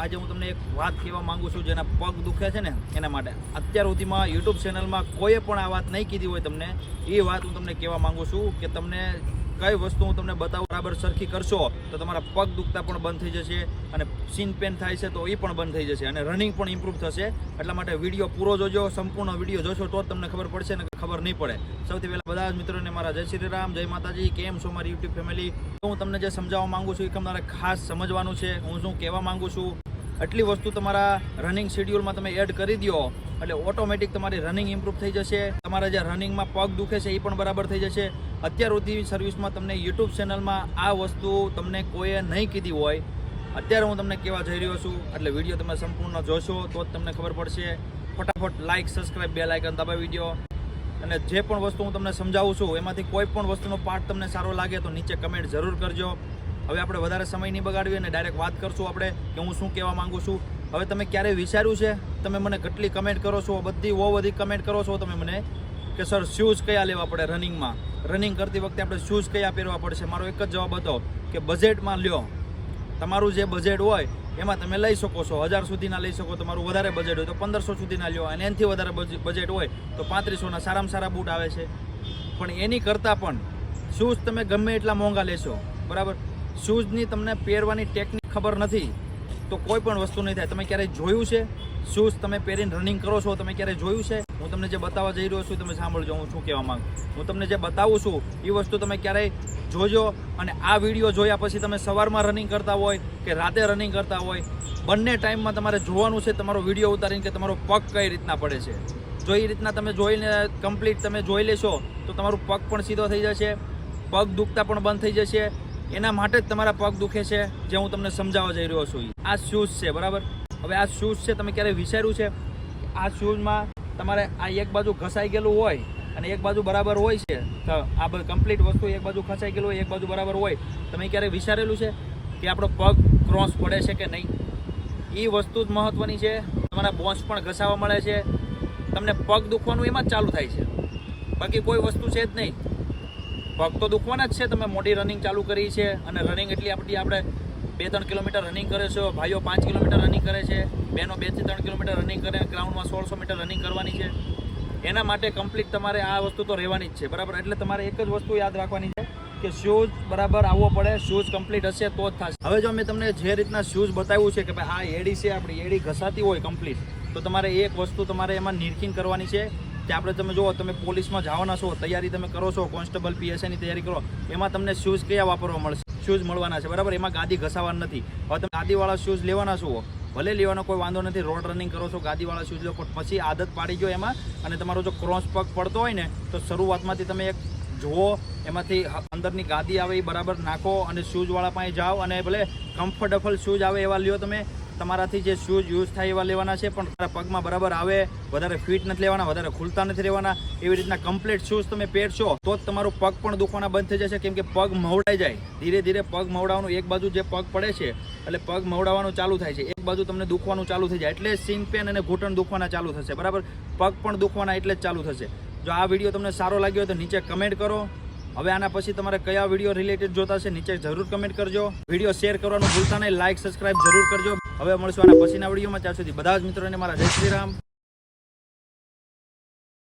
આજે હું તમને એક વાત કહેવા માંગુ છું જેના પગ દુખે છે ને એના માટે. અત્યાર સુધીમાં યુટ્યુબ ચેનલમાં કોઈએ પણ આ વાત નહીં કીધી હોય તમને, એ વાત હું તમને કહેવા માંગુ છું કે તમને કઈ વસ્તુ હું તમને બતાવું બરાબર સરખી કરશો તો તમારા પગ દુખતા પણ બંધ થઈ જશે અને સીન પેન થાય છે તો એ પણ બંધ થઈ જશે અને રનિંગ પણ ઇમ્પ્રૂવ થશે. એટલા માટે વીડિયો પૂરો જોજો, સંપૂર્ણ વીડિયો જોશો તો જ તમને ખબર પડશે ને ખબર નહીં પડે. સૌથી પહેલાં બધા જ મિત્રોને મારા જય શ્રી રામ, જય માતાજી, કેમ છો મારી યુટ્યુબ ફેમિલી હું તમને જે સમજાવવા માંગુ છું એ તમારે ખાસ સમજવાનું છે. હું શું કહેવા માંગુ છું? આટલી વસ્તુ તમારા રનિંગ શેડ્યુલમાં તમે એડ કરી દો એટલે ઓટોમેટિક તમારી રનિંગ ઇમ્પ્રૂવ થઈ જશે. તમારા જે રનિંગમાં પગ દુખે છે, એ પણ બરાબર થઈ જશે. અત્યાર સુધી સર્વિસમાં તમને યુટ્યુબ ચેનલમાં આ વસ્તુ તમને કોઈએ નહીં કીધી હોય. અત્યારે હું તમને કહેવા જઈ રહ્યો છું, એટલે વીડિયો તમે સંપૂર્ણ જોશો, તો જ તમને ખબર પડશે. ફટાફટ લાઇક સબસ્ક્રાઇબ બે લાઇકન દબાવી દો અને જે પણ વસ્તુ હું તમને સમજાવું છું, એમાંથી કોઈ પણ વસ્તુનો પાર્ટ તમને સારો લાગે તો નીચે કમેન્ટ જરૂર કરજો. હવે આપણે વધારે સમય નહીં બગાડવી અને ડાયરેક્ટ વાત કરશું આપણે કે હું શું કહેવા માંગુ છું. હવે તમે ક્યારે વિચાર્યું છે? તમે મને કેટલી કમેન્ટ કરો છો? બધી બહુ બધી કમેન્ટ કરો છો? તમે મને કે સર શૂઝ કયા લેવા પડે રનિંગમાં રનિંગ કરતી વખતે આપણે શૂઝ કયા પહેરવા પડશે? મારો એક જ જવાબ હતો કે બજેટમાં લ્યો. તમારું જે બજેટ હોય, એમાં તમે લઈ શકો છો. હજાર સુધીના લઈ શકો. તમારું વધારે બજેટ હોય તો પંદરસો સુધીના લ્યો. અને એનાથી વધારે બજેટ હોય તો પાંત્રીસોના સારામાં સારા બૂટ આવે છે. પણ એની કરતાં પણ શૂઝ તમે ગમે એટલા મોંઘા લેશો. બરાબર? શૂઝની તમને પહેરવાની ટેકનિક ખબર નથી, તો કોઈ પણ વસ્તુ નહીં થાય. તમે ક્યારેય જોયું છે? શૂઝ તમે પહેરીને રનિંગ કરો છો, તમે ક્યારેય જોયું છે? હું તમને જે બતાવવા જઈ રહ્યો છું તમે સાંભળજો, હું શું કહેવા માંગુ હું તમને જે બતાવું છું, એ વસ્તુ તમે ક્યારેય જોજો અને આ વીડિયો જોયા પછી તમે સવારમાં રનિંગ કરતા હોય કે રાતે રનિંગ કરતા હોય, બંને ટાઈમમાં તમારે જોવાનું છે, તમારો વીડિયો ઉતારીને કે તમારો પગ કઈ રીતના પડે છે. જો એ રીતના તમે જોઈને કમ્પ્લીટ તમે જોઈ લેશો, તો તમારું પગ પણ સીધો થઈ જશે, પગ દુખતા પણ બંધ થઈ જશે એના માટે જ તમારા પગ દુખે છે, જે હું તમને સમજાવવા જઈ રહ્યો છું. આ શૂઝ છે, બરાબર? હવે આ શૂઝ છે, તમે ક્યારે વિચાર્યું છે આ શૂઝમાં તમારે આ એક બાજુ ઘસાઈ ગયેલું હોય અને એક બાજુ બરાબર હોય છે? તો આ કમ્પ્લીટ વસ્તુ એક બાજુ ખસાઈ ગયેલું હોય, એક બાજુ બરાબર હોય. તમે ક્યારે વિચારેલું છે કે આપણો પગ ક્રોસ પડે છે કે નહીં? એ વસ્તુ જ મહત્ત્વની છે. તમારા બોન્સ પણ ઘસાવા મળે છે. તમને પગ દુખવાનું એમાં જ ચાલુ થાય છે. બાકી કોઈ વસ્તુ છે જ નહીં. પગ તો દુખવાના જ છે. તમે મોટી રનિંગ ચાલુ કરી છે અને રનિંગ એટલી આપણી આપણે બે ત્રણ કિલોમીટર રનિંગ કરે છે. ભાઈઓ પાંચ કિલોમીટર રનિંગ કરે છે. બહેનો બેથી ત્રણ કિલોમીટર રનિંગ કરે. ગ્રાઉન્ડમાં સોળસો મીટર રનિંગ કરવાની છે. એના માટે કમ્પ્લીટ તમારે આ વસ્તુ તો રહેવાની જ છે. બરાબર? એટલે તમારે એક જ વસ્તુ યાદ રાખવાની છે કે શૂઝ બરાબર આવવો પડે. શૂઝ કમ્પ્લીટ હશે તો જ થશે. હવે જો મેં તમને જે રીતના શૂઝ બતાવ્યું છે કે ભાઈ આ એડી છે આપણી, એડી ઘસાતી હોય કમ્પ્લીટ તો તમારે એક વસ્તુ તમારે એમાં નિરખીન કરવાની છે. કે આપણે તમે જુઓ, તમે પોલીસમાં જવાના છો, તૈયારી તમે કરો છો, કોન્સ્ટેબલ, પીએસઆઈની તૈયારી કરો, એમાં તમને શૂઝ કયા વાપરવા મળશે? શૂઝ મળવાના છે, બરાબર? એમાં ગાદી ઘસાવાના નથી. હવે તમે ગાદીવાળા શૂઝ લેવાના છો, ભલે લેવાનો કોઈ વાંધો નથી રોડ રનિંગ કરો છો, ગાદીવાળા શૂઝ લો પછી આદત પાડી ગયો એમાં, અને તમારો જો ક્રોસ પગ પડતો હોય ને, તો શરૂઆતમાંથી તમે એક જુઓ, એમાંથી અંદરની ગાદી આવે એ બરાબર નાખો, અને શૂઝવાળા પાસે જાઓ, અને ભલે કમ્ફર્ટેબલ શૂઝ આવે એવા લ્યો તમે તમારાથી જે શૂઝ યુઝ થાય એવા લેવાના છે, પણ તમારા પગમાં બરાબર આવે, વધારે ફિટ નથી લેવાના, વધારે ખુલતા નથી રહેવાના, એવી રીતના કમ્પ્લીટ શૂઝ તમે પહેરશો, તો જ તમારું પગ પણ દુખવાના બંધ થઈ જશે, કેમ કે પગ મવડાઈ જાય. ધીરે ધીરે પગ મવડાવવાનું, એક બાજુ જે પગ પડે છે, એટલે પગ મવડાવવાનું ચાલુ થાય છે, એક બાજુ તમને દુખવાનું ચાલુ થઈ જાય, એટલે સીન પેન અને ઘૂંટણ દુખવાના ચાલુ થશે, બરાબર? પગ પણ દુખવાના એટલે જ ચાલુ થશે. જો આ વીડિયો તમને સારો લાગ્યો તો નીચે કમેન્ટ કરો. હવે આના પછી તમારે કયા વીડિયો રિલેટેડ જોતા છે નીચે જરૂર કમેન્ટ કરજો. વીડિયો શેર કરવાનું ભૂલતા નહીં લાઇક સબસ્ક્રાઇબ જરૂર કરજો. હવે મળશું આના પછીના વિડીયોમાં. ત્યાં સુધી બધા જ મિત્રોને મારા જય શ્રી રામ.